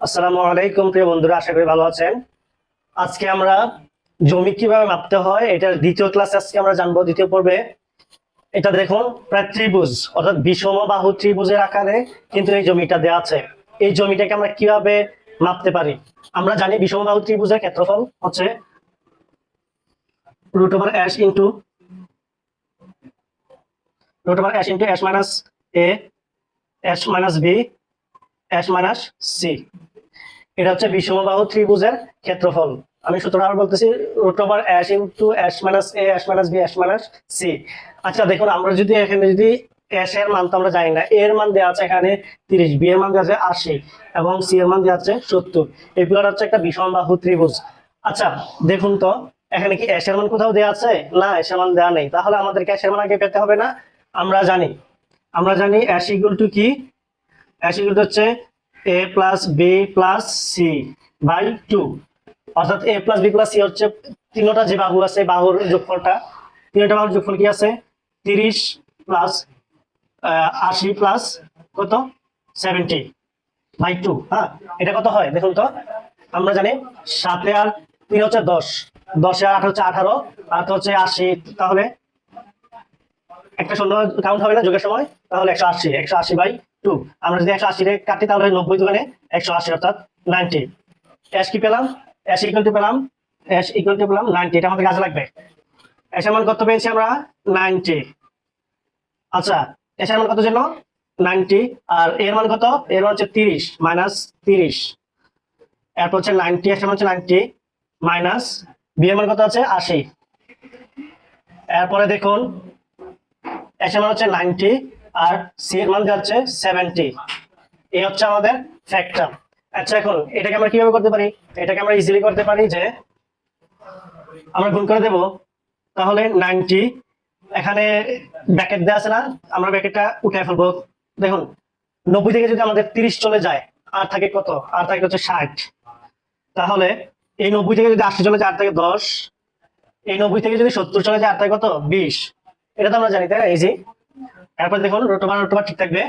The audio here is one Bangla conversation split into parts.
আসসালামু আলাইকুম, প্রিয় বন্ধুরা, আশা করি ভালো আছেন। আজকে আমরা জমি কীভাবে মাপতে হয়, এটার দ্বিতীয় ক্লাস আজকে আমরা জানব, দ্বিতীয় পর্বে। এটা দেখুন, প্রায় ত্রিভুজ, অর্থাৎ বিষম বাহু ত্রিভুজের আকারে কিন্তু এই জমিটা দেওয়া আছে। এই জমিটাকে আমরা কীভাবে মাপতে পারি? আমরা জানি বিষম বাহু ত্রিভুজের ক্ষেত্রফল হচ্ছে root over s into root over s into s minus a s minus b s minus c এটা হচ্ছে বিষমবাহু ত্রিভুজের ক্ষেত্রফল। আমি আবার বলতেছি root over s into s minus a s minus b s minus c আচ্ছা দেখুন, আমরা যদি এখানে যদি অ্যাশ এর মান তো আমরা জানি না এর মান দেওয়া আছে এখানে তিরিশ বি এর মান দেওয়া আছে আশি, এবং সি এর মান দেওয়া আছে সত্তর। এগুলো হচ্ছে একটা বিষমবাহু ত্রিভুজ। আচ্ছা দেখুন তো, এখানে কি অ্যাশের মান কোথাও দেওয়া আছে? না অ্যাশের মান দেওয়া নেই। তাহলে আমাদেরকে অ্যাশের মান আগে পেতে হবে না? আমরা জানি। আমরা জানি অ্যাশ টু কি? অ্যাশ টু হচ্ছে a plus b plus c by two অর্থাৎ a plus b plus c হচ্ছে তিনটা যে বাহু আছে, বাহুর যোগফলটা। তিনটা বাহুর যোগফল কি আছে? তিরিশ প্লাস আশি প্লাস কত? সেভেন্টি বাই টু হ্যাঁ? এটা কত হয়? দেখুন তো, আমরা জানি সাতে আর তিন হচ্ছে দশ। দশে আর আট হচ্ছে আঠারো, আর হচ্ছে আশি। তাহলে একটা শূন্য কাউন্ট হবে না যোগের সময়? তাহলে একশো আশি একশো আশি বাই টু আমরা যদি একশো আশি রে কাটি, তাহলে নব্বই দোকানে একশো আশি, অর্থাৎ নাইনটি অ্যাশ কি পেলাম? অ্যাশ ইকুয়াল টু পেলাম? অ্যাশ ইকুয়াল টু পেলাম নাইনটি এটা আমাদের কাজে লাগবে। অ্যাশের মান কত পেয়েছি আমরা? নাইনটি আচ্ছা অ্যাশের মান কত ছিল? নাইনটি আর এর মান কত? এর মান হচ্ছে তিরিশ মাইনাস তিরিশ। এরপর হচ্ছে নাইনটি এর মান হচ্ছে নাইনটি মাইনাস বি এর মান কত আছে? আশি। এরপরে দেখুন এস এর মান হচ্ছে নাইনটি আর সি এর মান যাচ্ছে সেভেন্টি এই হচ্ছে আমাদের ফ্যাক্টর আচ্ছা এখন এটাকে আমরা কীভাবে করতে পারি? এটাকে আমরা ইজিলি করতে পারি যে আমরা গুণ করে দেব, তাহলে নাইনটি এখানে ব্যাকেট দেওয়া আছে না, আমরা ব্যাকেটটা উঠে ফেলব। দেখুন, নব্বই থেকে যদি আমাদের তিরিশ চলে যায়, আর থাকে কত? আর থাকে হচ্ছে ষাট। তাহলে এই নব্বই থেকে যদি আশি চলে যায়, আর থাকে দশ। এই নব্বই থেকে যদি সত্তর চলে যায়, আর থাকে কত? বিশ। এটা তো আমরা জানি, তাই না? ইজি এরপর দেখুন রোটোবার রোটোবার ঠিক থাকবে।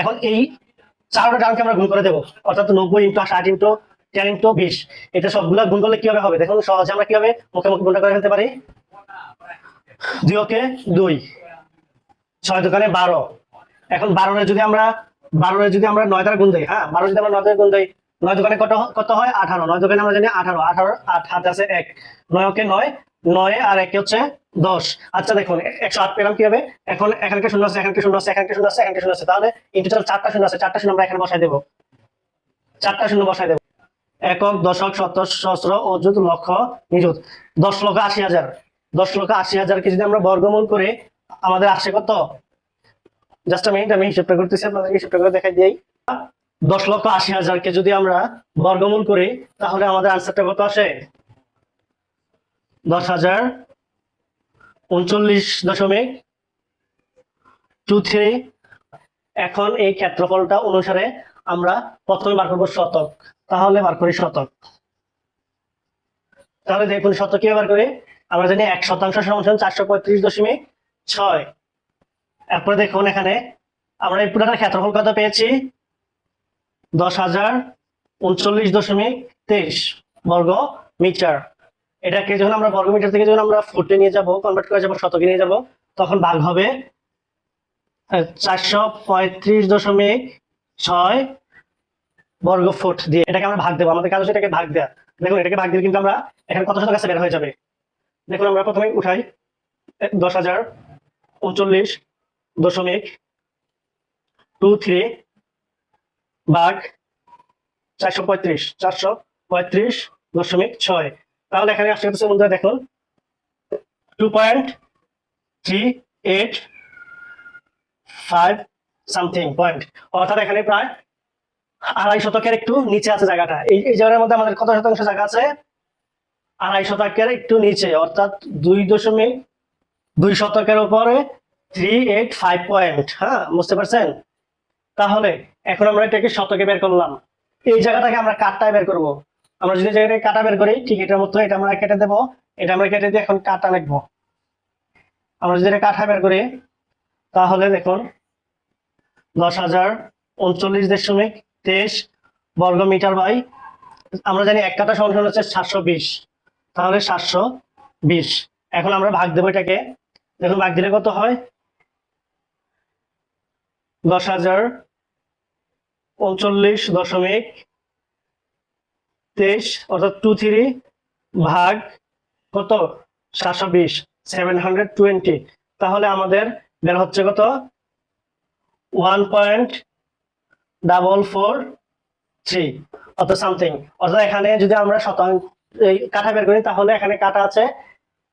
এখন এই চারটা টার্মকে আমরা গুণ করে দেবো। অর্থাৎ নব্বই ইন্টু ষাট ইন্টু টেন ইন্টু বিশ। এটা সবগুলো গুণ করলে কীভাবে হবে? দেখুন, সহজে আমরা কীভাবে মুখে মুখে গুণটা করে ফেলতে পারি। দুই ওকে দুই। ছয় দোকানে বারো। এখন বারোরে যদি আমরা, বারোরে যদি আমরা নয় দ্বারা গুণ দিই হ্যাঁ? বারো যদি আমরা নয় দ্বারা গুণ দিই। নয় দোকানে কত কত হয়? আঠারো। নয় দোকানে আমরা জানি আঠারো। আঠারো, আট, হাতে আছে এক। নয় ওকে নয় নয় আর একে হচ্ছে দশ। আচ্ছা দেখুন, একশো আট পেলাম কি হবে এখন এখানকে শূন্য আছে, এখানকে শূন্য আছে, এখানকে শূন্য আছে, এখানকে শূন্য আছে। তাহলে ইন্টু চারটা শূন্য আছে, চারটা শূন্য আমরা এখানে বসাই দেবো। চারটা শূন্য বসাই দেবো। একক, দশক শতক সহস্র অযুত লক্ষ, নিযুত। দশ লক্ষ আশি হাজার। দশ লক্ষ আশি হাজারকে যদি আমরা বর্গমূল করে, আমাদের আসে কত? জাস্ট মিনিট আমি হিসেবটা করতেছি আপনাদেরকে হিসাবটা করে দেখাই দিই। দশ লক্ষ আশি হাজারকে যদি আমরা বর্গমূল করি, তাহলে আমাদের আনসারটা কত আসে? দশ হাজার উনচল্লিশ দশমিক টু থ্রি। এখন এই ক্ষেত্রফলটা অনুসারে আমরা প্রথমে বার করব শতক। তাহলে বার করি শতক। তাহলে দেখুন শতক কীভাবে বার করি? আমরা জানি এক শতাংশ সমান চারশো পঁয়ত্রিশ দশমিক ছয়। এরপরে দেখুন এখানে আমরা এই পুরোটা ক্ষেত্রফল কত পেয়েছি? দশ হাজার উনচল্লিশ দশমিক তেইশ বর্গ মিটার। এটাকে যখন আমরা বর্গ মিটার থেকে যখন আমরা ফুটে নিয়ে যাব কনভার্ট করে যাব, শতকে নিয়ে যাব, তখন ভাগ হবে চারশো পঁয়ত্রিশ দশমিক ছয় বর্গ ফুট দিয়ে। এটাকে আমরা ভাগ দেবো, আমাদের কাজ হচ্ছে এটাকে ভাগ দেওয়া দেখুন, এটাকে ভাগ দিলে কিন্তু আমরা এখানে কত শতক আছে বের হয়ে যাবে? দেখুন, আমরা প্রথমে উঠাই দশ হাজার উনচল্লিশ দশমিক টু থ্রি ভাগ চারশো পঁয়ত্রিশ চারশো পঁয়ত্রিশ দশমিক ছয়। তাহলে এখানে আসতে হচ্ছে বন্ধুরা দেখুন two point three eight five something point অর্থাৎ এখানে প্রায় আড়াই শতকের একটু নিচে আছে জায়গাটা। এই এই জায়গার মধ্যে আমাদের কত শতাংশ জায়গা আছে? আড়াই শতকের একটু নিচে, অর্থাৎ দুই দশমিক দুই শতকের উপরে থ্রি এইট ফাইভ পয়েন্ট হ্যাঁ বুঝতে পারছেন? তাহলে এখন আমরা এটাকে শতকে বের করলাম। এই জায়গাটাকে আমরা কাটটায় বের করব। আমরা যদি জায়গাটাকে কাটা বের করি, ঠিক এটার মতো এটা আমরা কেটে দেবো, এটা আমরা কেটে দিয়ে এখন কাটা লিখব। আমরা যদি এটা কাঠা বের করি, তাহলে দেখুন, দশ হাজার উনচল্লিশ দশমিক তেইশ বর্গ মিটার বাই, আমরা জানি এক সমান সমান হচ্ছে সাতশো বিশ। তাহলে সাতশো বিশ। এখন আমরা ভাগ দেবো এটাকে। দেখুন, ভাগ দিলে কত হয়? দশ হাজার উনচল্লিশ দশমিক তেইশ, অর্থাৎ টু থ্রি ভাগ কত? সাতশো বিশ সেভেন হান্ড্রেড টোয়েন্টি তাহলে আমাদের বের হচ্ছে কত? One point double four three অর্থাৎ সামথিং অর্থাৎ এখানে যদি আমরা শতাংশ কাঠা বের করি, তাহলে এখানে কাঠা আছে,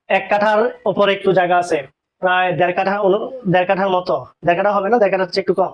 এক কাঠার উপর একটু জায়গা আছে, প্রায় দেড় কাঠা দেড় কাঠার মতো। দেড় কাঠা হবে না? দেড় কাঠা হচ্ছে একটু কম।